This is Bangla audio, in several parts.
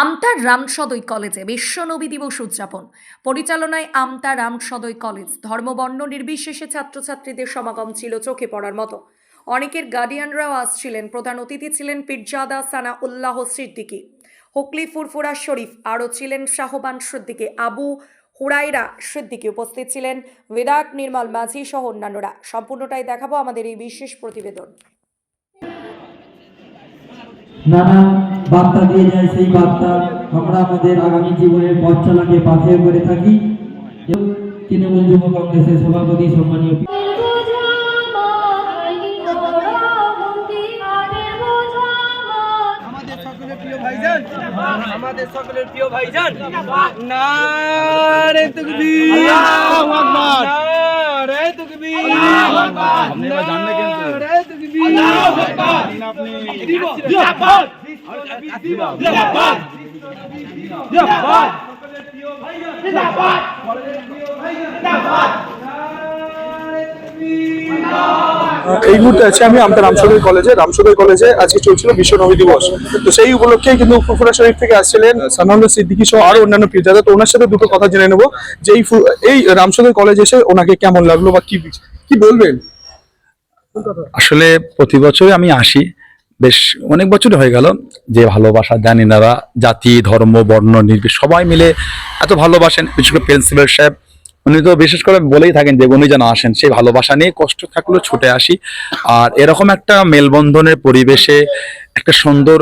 আমতার রামসদৈ কলেজে বিশ্ব নবী দিবস উদযাপন। পরিচালনায় আমতা রামসদৈ কলেজ। ধর্মবর্ণ নির্বিশেষে ছাত্রছাত্রীদের সমাগম ছিল চোখে পড়ার মতো। অনেকের গার্ডিয়ানরাও আসছিলেন। প্রধান অতিথি ছিলেন পিরজাদা সানা উল্লাহ সিদ্দিকী। হুকলি ফুরফুরা শরীফ আরও ছিলেন শাহবান সিদ্দিকী। আবু হুরাইরা সিদ্দিকী উপস্থিত ছিলেন। বিরাট নির্মল মাঝি সহ অন্যান্যরা। সম্পূর্ণটাই দেখাবো আমাদের এই বিশেষ প্রতিবেদন। বার্তা দিয়ে যায় সেই বার্তা আমরা আমাদের আগামী জীবনের পথ চলাকে পাথেয় করে থাকি তৃণমূল যুব কংগ্রেসের সভাপতি সম্মানীয় আমাদের সকলের প্রিয় ভাইজান আমাদের সকলের প্রিয় ভাইজান নারে তকবীর আল্লাহু আকবার নারে তকবীর আল্লাহু আকবার আপনারা জানেন কিন্তু নারে তকবীর আল্লাহু আকবার আপনি এই মুহূর্তে আছি আমি আমতা রামসদয় কলেজে। রামসদয় কলেজে আজকে চলছিল বিশ্ব নবী দিবস। তো সেই উপলক্ষে কিন্তু ফুরফুরা শরীফ থেকে আসছিলেন সানাউল্লাহ সিদ্দিকী সহ আরও অন্যান্য পীরজাদা তো ওনার সাথে দুটো কথা জেনে নেব। যে এই এই রামসদয় কলেজ এসে ওনাকে কেমন লাগল বা কি কি বলবেন? আসলে প্রতি বছরই আমি আসি। বেশ অনেক বছর হয়ে গেল যে ভালোবাসা জানি এনারা জাতি, ধর্ম, বর্ণ নির্বিশ সবাই মিলে এত ভালোবাসেন। বিশেষ করে প্রিন্সিপাল সাহেব, উনি তো বিশেষ করে বলেই থাকেন যে উনি যেন আসেন। সেই ভালোবাসা নিয়ে কষ্ট থাকলেও ছুটে আসি। আর এরকম একটা মেলবন্ধনের পরিবেশে একটা সুন্দর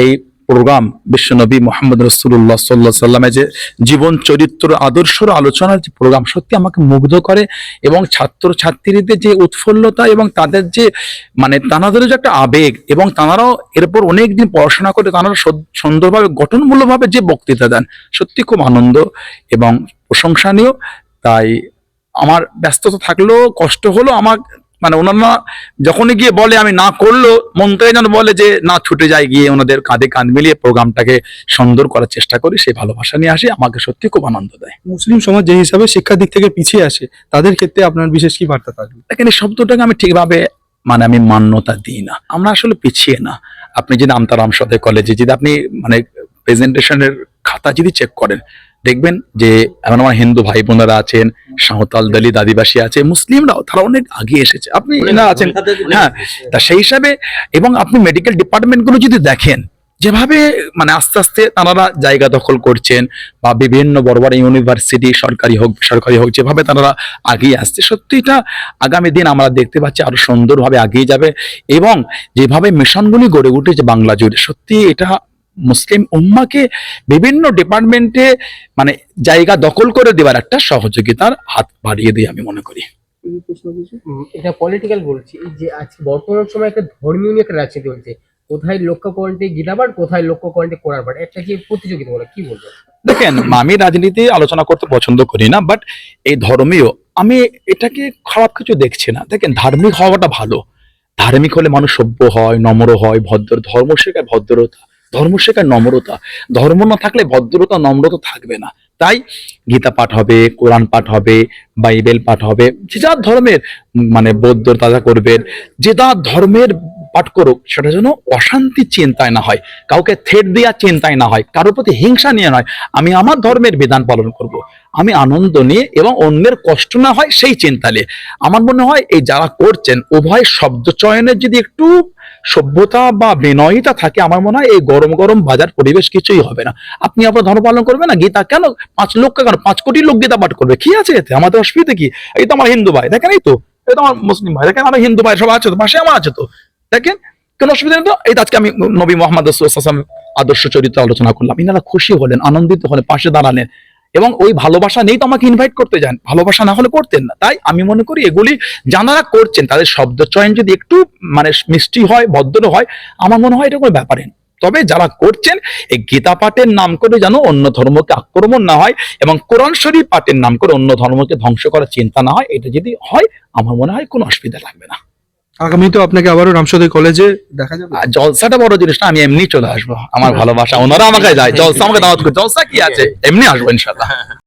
এই প্রোগ্রাম বিশ্বনবী মোহাম্মদ রসুল্লাহ সাল্লাহ সাল্লামের যে জীবন চরিত্র আদর্শর আলোচনার যে প্রোগ্রাম, সত্যি আমাকে মুগ্ধ করে এবং ছাত্র ছাত্রীদের যে উৎফুল্লতা এবং তাদের যে মানে তানাদেরও যে একটা আবেগ এবং তানারাও এরপর অনেক দিন পড়াশোনা করে তানারা সুন্দরভাবে, গঠনমূলকভাবে যে বক্তৃতা দেন, সত্যি খুব আনন্দ এবং প্রশংসনীয়। তাই আমার ব্যস্ততা থাকলেও কষ্ট হলো আমার মানে ওনারা যখনই গিয়ে বলে আমি না করলেও মন থেকে যেন বলে যে না ছুটে যায় গিয়ে ওনাদের কাঁধে কাঁধ মিলিয়ে প্রোগ্রামটাকে সুন্দর করার চেষ্টা করি সেই ভালোবাসা নিয়ে আসি। আমাকে সত্যি খুব আনন্দ দেয়। মুসলিম সমাজ যে হিসাবে শিক্ষার দিক থেকে পিছিয়ে আসে তাদের ক্ষেত্রে আপনার বিশেষ কি বার্তা থাকবে? দেখেন এই শব্দটাকে আমি ঠিকভাবে মানে আমি মান্যতা দিই না। আমরা আসলে পিছিয়ে না। আপনি যদি আমতারাম সদয় কলেজে যদি আপনি মানে প্রেজেন্টেশনের খাতা যদি চেক করেন দেখবেন যে এমন আমার হিন্দু ভাই বোনেরা আছেন সাঁওতাল দলিত আদিবাসী আছে মুসলিমরাও তারা অনেক আগে এসেছে। আপনি না আছেন হ্যাঁ তা সেই হিসাবে এবং আপনি মেডিকেল ডিপার্টমেন্টগুলো যদি দেখেন যেভাবে মানে আস্তে আস্তে তারা জায়গা দখল করছেন বা বিভিন্ন বড় বড় ইউনিভার্সিটি সরকারি হোক বেসরকারি হোক যেভাবে তারা আগিয়ে আসছে সত্যি এটা আগামী দিন আমরা দেখতে পাচ্ছি আরও সুন্দরভাবে আগিয়ে যাবে এবং যেভাবে মিশনগুলি গড়ে উঠেছে বাংলা জুড়ে সত্যি এটা মুসলিম উম্মাকে বিভিন্ন ডিপার্টমেন্টে মানে জায়গা দখল করে দেওয়ার একটা সহযোগিতার হাত বাড়িয়ে দিয়ে আমি মনে করি। এটা পলিটিক্যাল বলছি যে আজকে বর্তমান সময় একটা ধর্মীয় নিয়ে একটা রাজনীতি হচ্ছে কোথায় লক্ষ্য কোথায় লক্ষ্য একটা কি প্রতিযোগিতা বলে কি বলব? দেখেন আমি রাজনীতি আলোচনা করতে পছন্দ করি না বাট এই ধর্মীয় আমি এটাকে খারাপ কিছু দেখছি না। দেখেন ধার্মিক হওয়াটা ভালো। ধার্মিক হলে মানুষ সভ্য হয় নম্র হয় ভদ্র ধর্ম শেখায় ভদ্রতা। ধর্ম শেখার নম্রতা। ধর্ম না থাকলে ভদ্রতা, নম্রতা থাকবে না। তাই গীতা পাঠ হবে, কোরআন পাঠ হবে, বাইবেল পাঠ হবে, যে যার ধর্মের মানে বৌদ্ধ তাজা করবেন যে যার ধর্মের পাঠ করুক, সেটা যেন অশান্তি চিন্তায় না হয়, কাউকে থেট দেওয়া চিন্তায় না হয়, কারোর প্রতি হিংসা নিয়ে নয়। আমি আমার ধর্মের বিধান পালন করব। আমি আনন্দ নিয়ে এবং অন্যের কষ্ট না হয় সেই চিন্তা নিয়ে। আমার মনে হয় এই যারা করছেন, উভয় শব্দ চয়নের যদি একটু সভ্যতা বা বিনয়িতা থাকে, আমার মনে হয় এই গরম গরম বাজার পরিবেশ কিছুই হবে না। আপনি আপনার ধর্ম পালন করবেন না, গীতা কেন? পাঁচ লক্ষ কেন? পাঁচ কোটি লোক গীতা পাঠ করবে। কি আছে এতে? আমাদের অসুবিধা কি? এই তো আমার হিন্দু ভাই, দেখেন এই তো। এই তো আমার মুসলিম ভাই, দেখেন আমার হিন্দু ভাই সব আছে তো, পাশে আমার আছে তো। দেখেন, কোনো অসুবিধা নেই তো? এই আজকে আমি নবী মোহাম্মদ আদর্শ চরিত্র আলোচনা করলাম। ইনারা খুশি হলেন, আনন্দিত হলেন, পাশে দাঁড়ালেন। এবং ওই ভালোবাসা নেই তো আমাকে ইনভাইট করতে যান। ভালোবাসা না হলে করতেন না। তাই আমি মনে করি এগুলি যারা করছেন, তাদের শব্দ চয়ন যদি একটু মানে মিষ্টি হয়, ভদ্র হয়, আমার মনে হয় এটা কোনো ব্যাপারে তবে যারা করছেন, এই গীতা পাঠের নাম করে যেন অন্য ধর্মকে আক্রমণ না হয় এবং কোরআন শরীফ পাঠের নাম করে অন্য ধর্মকে ধ্বংস করার চিন্তা না হয়, এটা যদি হয়, আমার মনে হয় কোনো অসুবিধা লাগবে না। আগামী তো আপনাকে আবারও রামসদয় কলেজে দেখা যাবে? আর জলসাটা বড় জিনিস না আমি এমনি চলে আসব। আমার ভালোবাসা ওনারা আমাকে যায় জলসা আমাকে দাওয়াত করে। জলসা কি আছে? এমনি আসব ইনশাল্লাহ